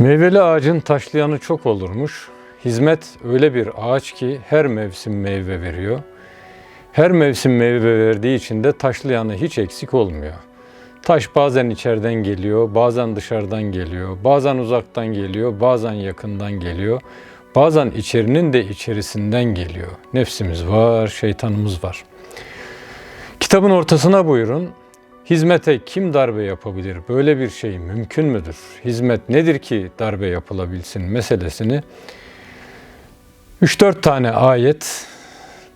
Meyveli ağacın taşlayanı çok olurmuş. Hizmet öyle bir ağaç ki her mevsim meyve veriyor. Her mevsim meyve verdiği için de taşlayanı hiç eksik olmuyor. Taş bazen içeriden geliyor, bazen dışarıdan geliyor, bazen uzaktan geliyor, bazen yakından geliyor. Bazen içerinin de içerisinden geliyor. Nefsimiz var, şeytanımız var. Kitabın ortasına buyurun. Hizmete kim darbe yapabilir? Böyle bir şey mümkün müdür? Hizmet nedir ki darbe yapılabilsin meselesini 3-4 tane ayet,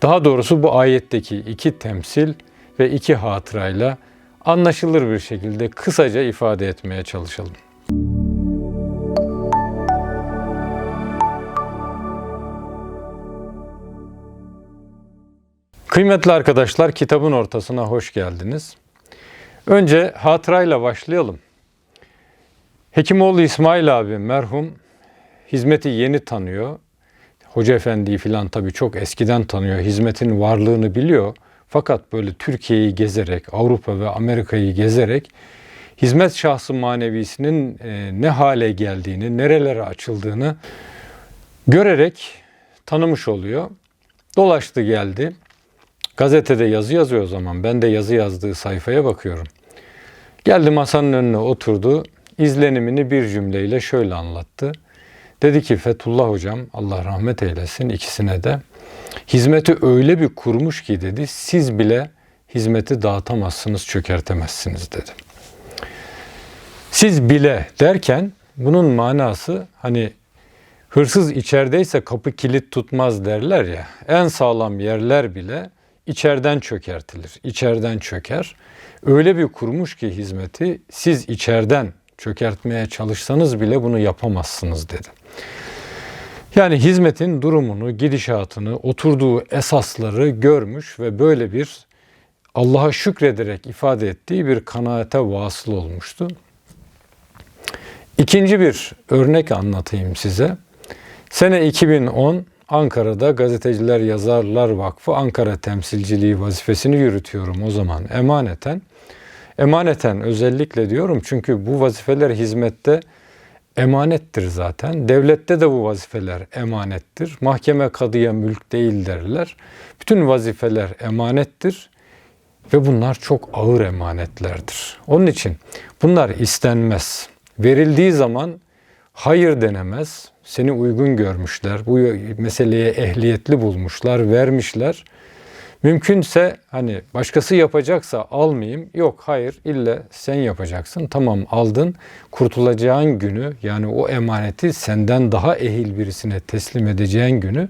daha doğrusu bu ayetteki iki temsil ve iki hatırayla anlaşılır bir şekilde kısaca ifade etmeye çalışalım. Kıymetli arkadaşlar, kitabın ortasına hoş geldiniz. Önce hatırayla başlayalım. Hekimoğlu İsmail abi merhum hizmeti yeni tanıyor. Hoca Efendi'yi filan tabii çok eskiden tanıyor. Hizmetin varlığını biliyor. Fakat böyle Türkiye'yi gezerek, Avrupa ve Amerika'yı gezerek hizmet şahsı manevisinin e, ne hale geldiğini, nerelere açıldığını görerek tanımış oluyor. Dolaştı geldi. Gazetede yazı yazıyor o zaman. Ben de yazı yazdığı sayfaya bakıyorum. Geldi masanın önüne oturdu. İzlenimini bir cümleyle şöyle anlattı. Dedi ki Fethullah hocam Allah rahmet eylesin ikisine de hizmeti öyle bir kurmuş ki dedi siz bile hizmeti dağıtamazsınız, çökertemezsiniz dedi. Siz bile derken bunun manası hani hırsız içerideyse kapı kilit tutmaz derler ya. En sağlam yerler bile içeriden çökertilir, içeriden çöker. Öyle bir kurmuş ki hizmeti siz içeriden çökertmeye çalışsanız bile bunu yapamazsınız dedi. Yani hizmetin durumunu, gidişatını, oturduğu esasları görmüş ve böyle bir Allah'a şükrederek ifade ettiği bir kanaate vasıl olmuştu. İkinci bir örnek anlatayım size. Sene 2010 Ankara'da Gazeteciler Yazarlar Vakfı Ankara temsilciliği vazifesini yürütüyorum o zaman emaneten. Emaneten özellikle diyorum çünkü bu vazifeler hizmette emanettir zaten. Devlette de bu vazifeler emanettir. Mahkeme kadıya mülk değil derler. Bütün vazifeler emanettir ve bunlar çok ağır emanetlerdir. Onun için bunlar istenmez. Verildiği zaman hayır denemez. Seni uygun görmüşler. Bu meseleye ehliyetli bulmuşlar, vermişler. Mümkünse hani başkası yapacaksa almayayım. Yok hayır illa sen yapacaksın. Tamam aldın. Kurtulacağın günü yani o emaneti senden daha ehil birisine teslim edeceğin günü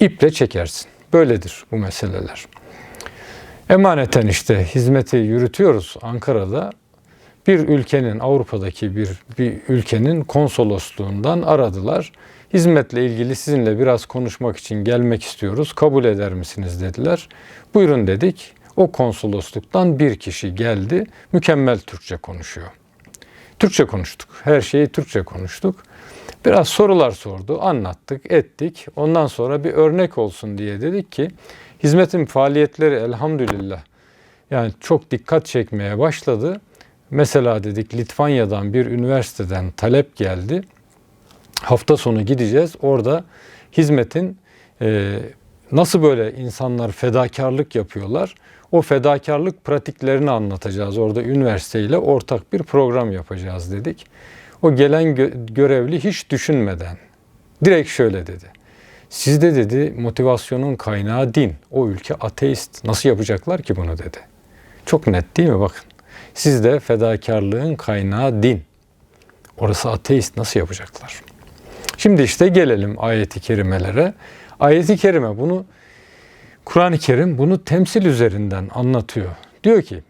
iple çekersin. Böyledir bu meseleler. Emaneten işte hizmeti yürütüyoruz Ankara'da. Bir ülkenin Avrupa'daki bir, bir ülkenin konsolosluğundan aradılar. Hizmetle ilgili sizinle biraz konuşmak için gelmek istiyoruz. Kabul eder misiniz dediler. Buyurun dedik. O konsolosluktan bir kişi geldi. Mükemmel Türkçe konuşuyor. Türkçe konuştuk. Her şeyi Türkçe konuştuk. Biraz sorular sordu, anlattık, ettik. Ondan sonra bir örnek olsun diye dedik ki hizmetin faaliyetleri elhamdülillah yani çok dikkat çekmeye başladı. Mesela dedik Litvanya'dan bir üniversiteden talep geldi. Hafta sonu gideceğiz. Orada hizmetin e, nasıl böyle insanlar fedakarlık yapıyorlar. O fedakarlık pratiklerini anlatacağız. Orada üniversiteyle ortak bir program yapacağız dedik. O gelen gö- görevli hiç düşünmeden direkt şöyle dedi. Sizde dedi motivasyonun kaynağı din. O ülke ateist. Nasıl yapacaklar ki bunu dedi. Çok net değil mi bakın. Sizde fedakarlığın kaynağı din. Orası ateist nasıl yapacaklar? Şimdi işte gelelim ayeti kerimelere. Ayeti kerime bunu Kur'an-ı Kerim bunu temsil üzerinden anlatıyor. Diyor ki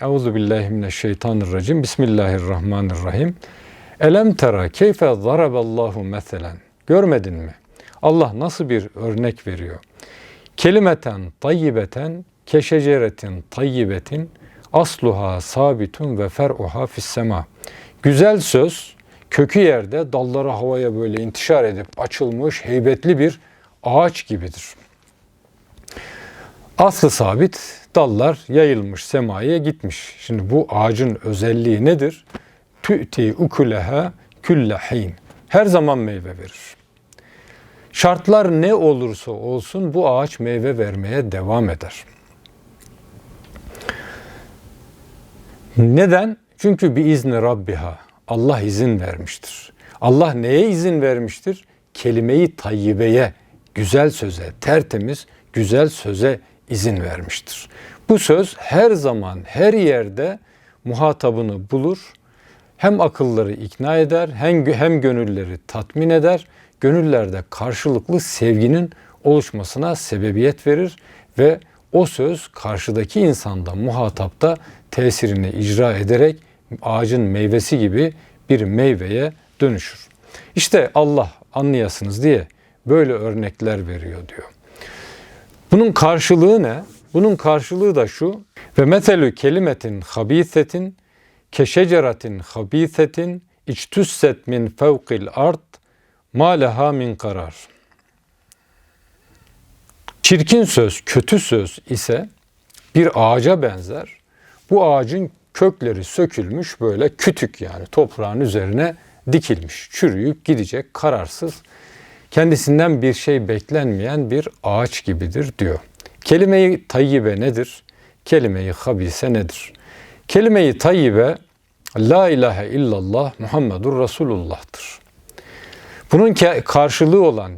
Euzu billahi mineşşeytanirracim. Bismillahirrahmanirrahim. Elem tera keyfe zaraballahu meselen. Görmedin mi? Allah nasıl bir örnek veriyor? Kelimeten tayyibeten keşeceretin tayyibetin asluha sabitun ve fer'uha fissema. Güzel söz kökü yerde dalları havaya böyle intişar edip açılmış heybetli bir ağaç gibidir. Aslı sabit dallar yayılmış semaya gitmiş. Şimdi bu ağacın özelliği nedir? Tü'ti ukuleha külle hin. Her zaman meyve verir. Şartlar ne olursa olsun bu ağaç meyve vermeye devam eder. Neden? Çünkü bir izni Rabbiha. Allah izin vermiştir. Allah neye izin vermiştir? Kelimeyi tayyibeye, güzel söze, tertemiz, güzel söze izin vermiştir. Bu söz her zaman, her yerde muhatabını bulur. Hem akılları ikna eder, hem, hem gönülleri tatmin eder. Gönüllerde karşılıklı sevginin oluşmasına sebebiyet verir ve o söz karşıdaki insanda, muhatapta tesirini icra ederek ağacın meyvesi gibi bir meyveye dönüşür. İşte Allah anlayasınız diye böyle örnekler veriyor diyor. Bunun karşılığı ne? Bunun karşılığı da şu. Ve metelü kelimetin habisetin keşeceratin habisetin içtüsset min fevkil art ma leha min karar. Çirkin söz, kötü söz ise bir ağaca benzer. Bu ağacın kökleri sökülmüş böyle kütük yani toprağın üzerine dikilmiş, çürüyüp gidecek, kararsız, kendisinden bir şey beklenmeyen bir ağaç gibidir diyor. Kelime-i tayyibe nedir? Kelime-i habise nedir? Kelime-i tayyibe La ilahe illallah Muhammedur Resulullah'tır. Bunun karşılığı olan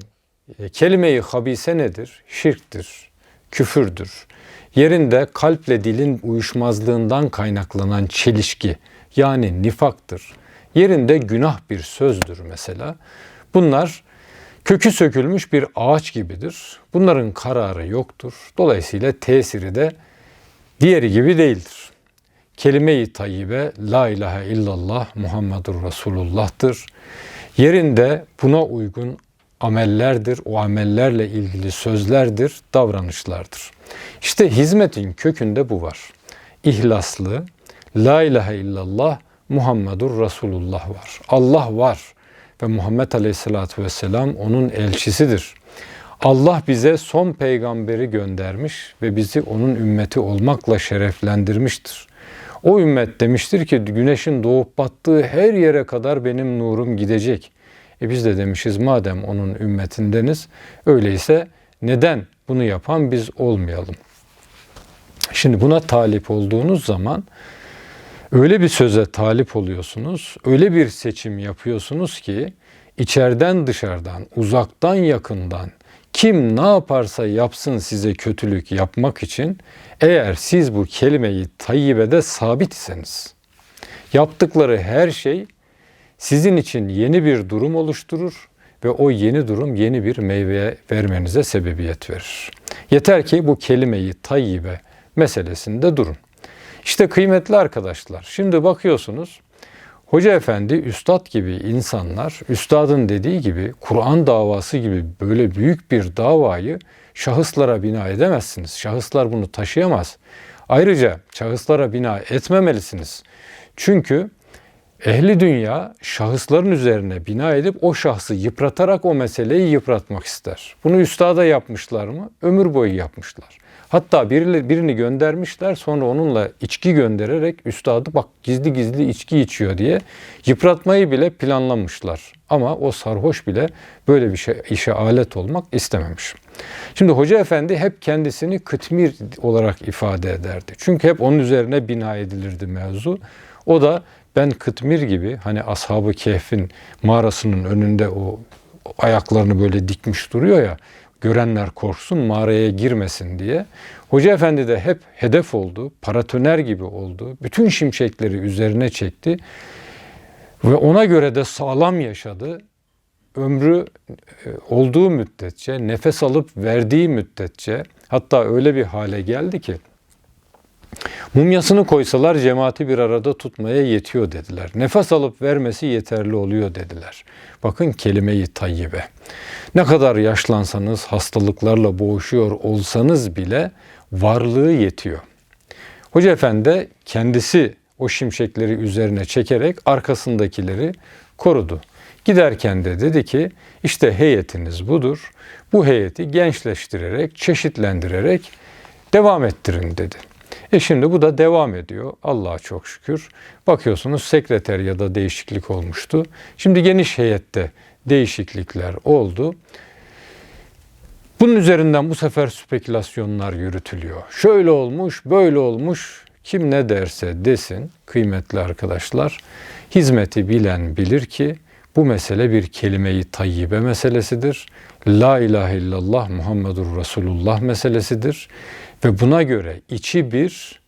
e, kelime-i habise nedir? Şirktir, küfürdür. Yerinde kalple dilin uyuşmazlığından kaynaklanan çelişki yani nifaktır. Yerinde günah bir sözdür mesela. Bunlar kökü sökülmüş bir ağaç gibidir. Bunların kararı yoktur. Dolayısıyla tesiri de diğeri gibi değildir. Kelime-i tayyibe la ilahe illallah Muhammedur Resulullah'tır. Yerinde buna uygun amellerdir, o amellerle ilgili sözlerdir, davranışlardır. İşte hizmetin kökünde bu var. İhlaslı, la ilahe illallah Muhammedur Resulullah var. Allah var ve Muhammed Aleyhisselatü Vesselam onun elçisidir. Allah bize son peygamberi göndermiş ve bizi onun ümmeti olmakla şereflendirmiştir. O ümmet demiştir ki güneşin doğup battığı her yere kadar benim nurum gidecek. E biz de demişiz madem onun ümmetindeniz öyleyse neden bunu yapan biz olmayalım? Şimdi buna talip olduğunuz zaman öyle bir söze talip oluyorsunuz, öyle bir seçim yapıyorsunuz ki içeriden dışarıdan, uzaktan yakından kim ne yaparsa yapsın size kötülük yapmak için eğer siz bu kelimeyi tayyibede sabit iseniz yaptıkları her şey sizin için yeni bir durum oluşturur ve o yeni durum yeni bir meyveye vermenize sebebiyet verir. Yeter ki bu kelimeyi tayyibe meselesinde durun. İşte kıymetli arkadaşlar, şimdi bakıyorsunuz Hoca efendi, üstad gibi insanlar, üstadın dediği gibi Kur'an davası gibi böyle büyük bir davayı şahıslara bina edemezsiniz. Şahıslar bunu taşıyamaz. Ayrıca şahıslara bina etmemelisiniz. Çünkü ehli dünya şahısların üzerine bina edip o şahsı yıpratarak o meseleyi yıpratmak ister. Bunu üstada yapmışlar mı? Ömür boyu yapmışlar. Hatta birini göndermişler sonra onunla içki göndererek üstadı bak gizli gizli içki içiyor diye yıpratmayı bile planlamışlar. Ama o sarhoş bile böyle bir şey, işe alet olmak istememiş. Şimdi Hoca Efendi hep kendisini kıtmir olarak ifade ederdi. Çünkü hep onun üzerine bina edilirdi mevzu. O da ben kıtmir gibi hani Ashab-ı Kehf'in mağarasının önünde o ayaklarını böyle dikmiş duruyor ya görenler korksun, mağaraya girmesin diye. Hoca Efendi de hep hedef oldu, paratoner gibi oldu. Bütün şimşekleri üzerine çekti ve ona göre de sağlam yaşadı. Ömrü e, olduğu müddetçe, nefes alıp verdiği müddetçe hatta öyle bir hale geldi ki Mumyasını koysalar cemaati bir arada tutmaya yetiyor dediler. Nefes alıp vermesi yeterli oluyor dediler. Bakın kelimeyi tayyibe. Ne kadar yaşlansanız, hastalıklarla boğuşuyor olsanız bile varlığı yetiyor. Hoca Efendi kendisi o şimşekleri üzerine çekerek arkasındakileri korudu. Giderken de dedi ki işte heyetiniz budur. Bu heyeti gençleştirerek, çeşitlendirerek devam ettirin dedi. E şimdi bu da devam ediyor. Allah'a çok şükür. Bakıyorsunuz sekreter ya da değişiklik olmuştu. Şimdi geniş heyette değişiklikler oldu. Bunun üzerinden bu sefer spekülasyonlar yürütülüyor. Şöyle olmuş, böyle olmuş. Kim ne derse desin kıymetli arkadaşlar. Hizmeti bilen bilir ki bu mesele bir kelime-i tayyibe meselesidir. La ilahe illallah Muhammedur Resulullah meselesidir. Ve buna göre içi bir,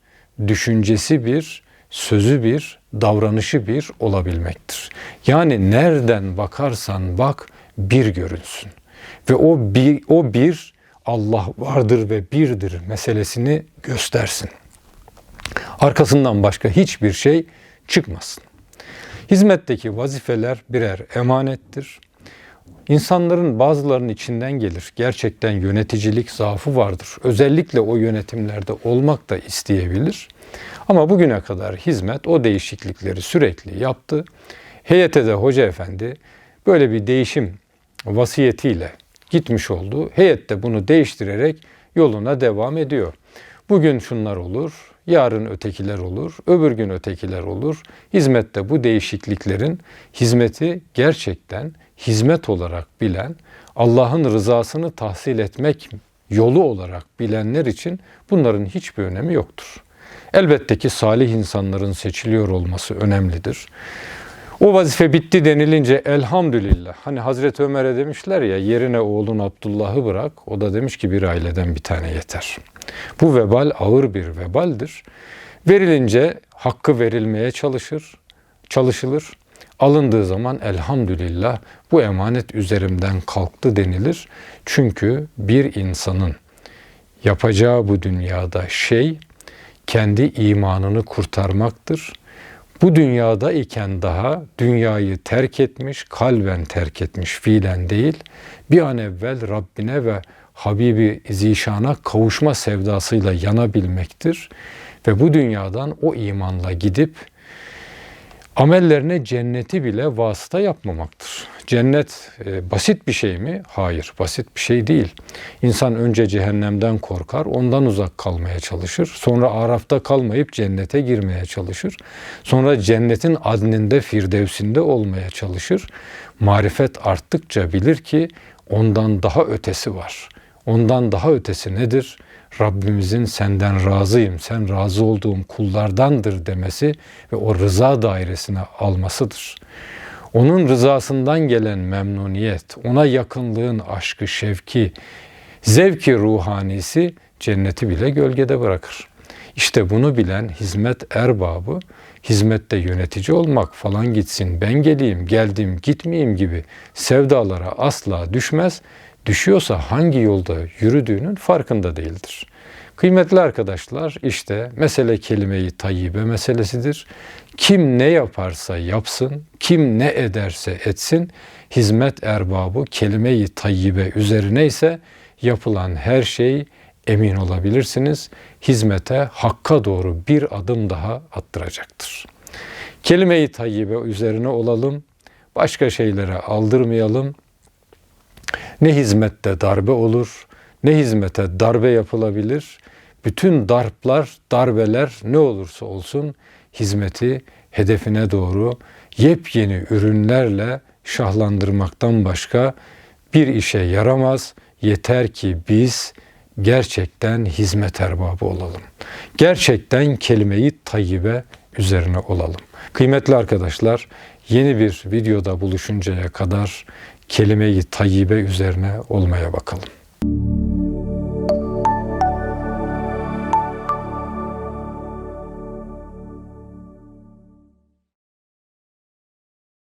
düşüncesi bir, sözü bir, davranışı bir olabilmektir. Yani nereden bakarsan bak bir görünsün. Ve o bir, o bir Allah vardır ve birdir meselesini göstersin. Arkasından başka hiçbir şey çıkmasın. Hizmetteki vazifeler birer emanettir. İnsanların bazılarının içinden gelir. Gerçekten yöneticilik zaafı vardır. Özellikle o yönetimlerde olmak da isteyebilir. Ama bugüne kadar hizmet o değişiklikleri sürekli yaptı. Heyete de hoca efendi böyle bir değişim vasiyetiyle gitmiş oldu. Heyet de bunu değiştirerek yoluna devam ediyor. Bugün şunlar olur, yarın ötekiler olur, öbür gün ötekiler olur. Hizmette bu değişikliklerin hizmeti gerçekten hizmet olarak bilen, Allah'ın rızasını tahsil etmek yolu olarak bilenler için bunların hiçbir önemi yoktur. Elbette ki salih insanların seçiliyor olması önemlidir. O vazife bitti denilince elhamdülillah. Hani Hazreti Ömer'e demişler ya yerine oğlun Abdullah'ı bırak. O da demiş ki bir aileden bir tane yeter. Bu vebal ağır bir vebaldir. Verilince hakkı verilmeye çalışır, çalışılır. Alındığı zaman elhamdülillah bu emanet üzerimden kalktı denilir. Çünkü bir insanın yapacağı bu dünyada şey kendi imanını kurtarmaktır bu dünyada iken daha dünyayı terk etmiş, kalben terk etmiş, fiilen değil, bir an evvel Rabbine ve Habibi Zişan'a kavuşma sevdasıyla yanabilmektir. Ve bu dünyadan o imanla gidip amellerine cenneti bile vasıta yapmamaktır. Cennet e, basit bir şey mi? Hayır, basit bir şey değil. İnsan önce cehennemden korkar, ondan uzak kalmaya çalışır. Sonra Araf'ta kalmayıp cennete girmeye çalışır. Sonra cennetin adninde, firdevsinde olmaya çalışır. Marifet arttıkça bilir ki ondan daha ötesi var. Ondan daha ötesi nedir? Rabbimizin senden razıyım, sen razı olduğum kullardandır demesi ve o rıza dairesine almasıdır. Onun rızasından gelen memnuniyet, ona yakınlığın aşkı, şevki, zevki ruhanisi cenneti bile gölgede bırakır. İşte bunu bilen hizmet erbabı, hizmette yönetici olmak falan gitsin, ben geleyim, geldim, gitmeyeyim gibi sevdalara asla düşmez. Düşüyorsa hangi yolda yürüdüğünün farkında değildir. Kıymetli arkadaşlar işte mesele kelimeyi tayyibe meselesidir. Kim ne yaparsa yapsın, kim ne ederse etsin, hizmet erbabı kelime-i tayyibe üzerine ise yapılan her şey emin olabilirsiniz. Hizmete, hakka doğru bir adım daha attıracaktır. Kelime-i tayyibe üzerine olalım, başka şeylere aldırmayalım. Ne hizmette darbe olur, ne hizmete darbe yapılabilir. Bütün darplar, darbeler ne olursa olsun hizmeti hedefine doğru yepyeni ürünlerle şahlandırmaktan başka bir işe yaramaz. Yeter ki biz gerçekten hizmet erbabı olalım. Gerçekten kelimeyi tayyibe üzerine olalım. Kıymetli arkadaşlar, yeni bir videoda buluşuncaya kadar kelimeyi tayyibe üzerine olmaya bakalım.